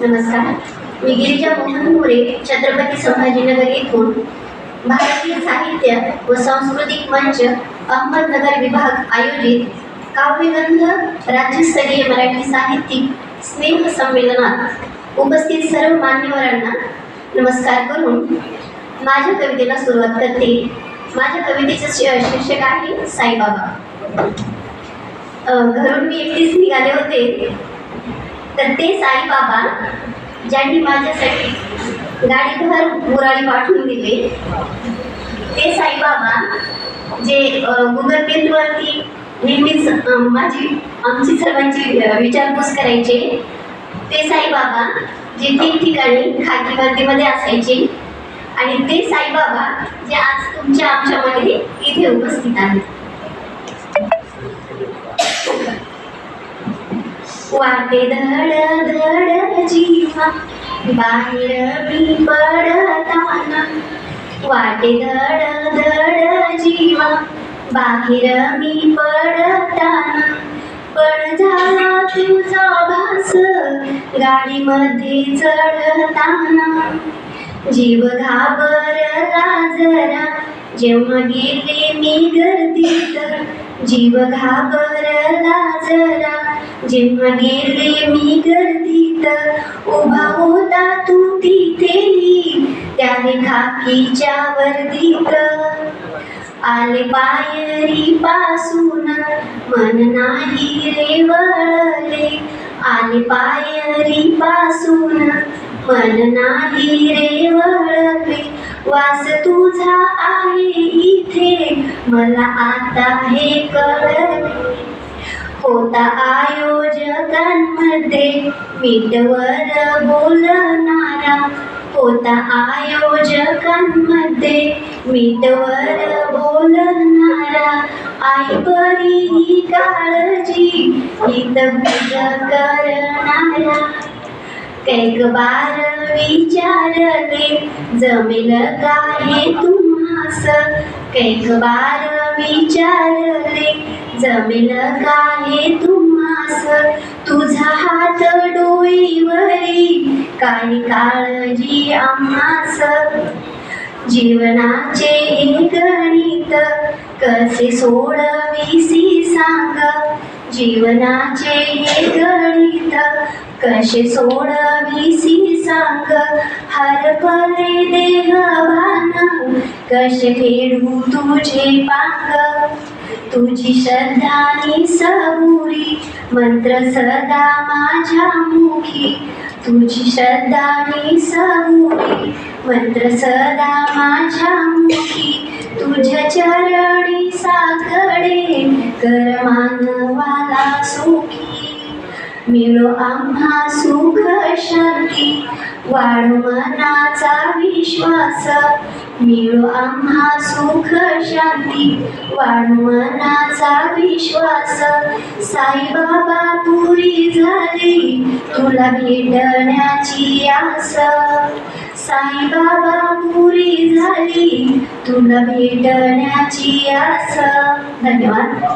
नमस्कार. मी गिरिजा मोहन मोरे छत्रपती संभाजीनगर येथून भारतीय साहित्य व सांस्कृतिक मंच अहमदनगर विभाग आयोजित काव्यगंध राज्यस्तरीय मराठी साहित्यिक स्नेह संमेलनात उपस्थित सर्व मान्यवरांना नमस्कार करून माझ्या कवितेला सुरुवात करते. माझ्या कवितेचं शी- शीर्षक आहे साईबाबा. घरून मी एकटीच निघाले होते. तर ते साईबाबा ज्यांनी माझ्यासाठी गाडीभर मुराळी पाठवून दिले ते साईबाबा जे गुगल पेवरती नेहमीच माझी आमची सर्वांची विचारपूस करायचे ते साईबाबा जे ठिकठिकाणी खाकी वर्दीमध्ये असायचे आणि ते साईबाबा जे आज तुमच्या आमच्यामध्ये इथे उपस्थित आहेत. वाटे धड धड जीवा बाहेर मी पडताना वाटे धड धड जीवा बाहेर मी पडताना पण झाला तुझा भास गाडीमध्ये चढताना जीव घाबरला जरा जेव्हा गेले मी गर्दीत. जीव घाबरला जरा जेव्हा गेले मी गर्दीत उभा होता तू तिथेही त्याने खाकीच्या वर्दीत. आले पायरी पासून मन नाही रे वळले. आले पायरी पासून मन नाही रे वळले. वास तुझा आहे इथे मला आता हे कळले. होता मध्ये मीटवर बोलणारा होता आयोजकांमध्ये. मीटवर बोलणारा आई परी ही काळजी हित करणारा. कैक बार विचारले जमेल काय तुम्हास? कैक बार विचारले जमेल काय मास तुझा हात डोईवरी काही काळजी आम्हास. जीवनाचे गणित कसे सोडविसी सांग. जीवनाचे हे गणित कसे सोडविसी सांग. हर पले देह कसे फेडू तुझे पांग. तुझी श्रद्धानी सबुरी मंत्र सदा माझ्या मुखी. तुझी श्रद्धानी सबुरी मंत्र सदा माझ्या मुखी. तुझ्या चरणी साकडे कर मानवाला सुखी. मिळो आम्हा सुख शांती वाढ मनाचा विश्वास. मिळो आम्हा सुख शांती वाणवनाचा विश्वास. साईबाबा पुरी झाली तुला भेटण्याची आस. साईबाबा पुरी झाली तुला भेटण्याची आस. धन्यवाद.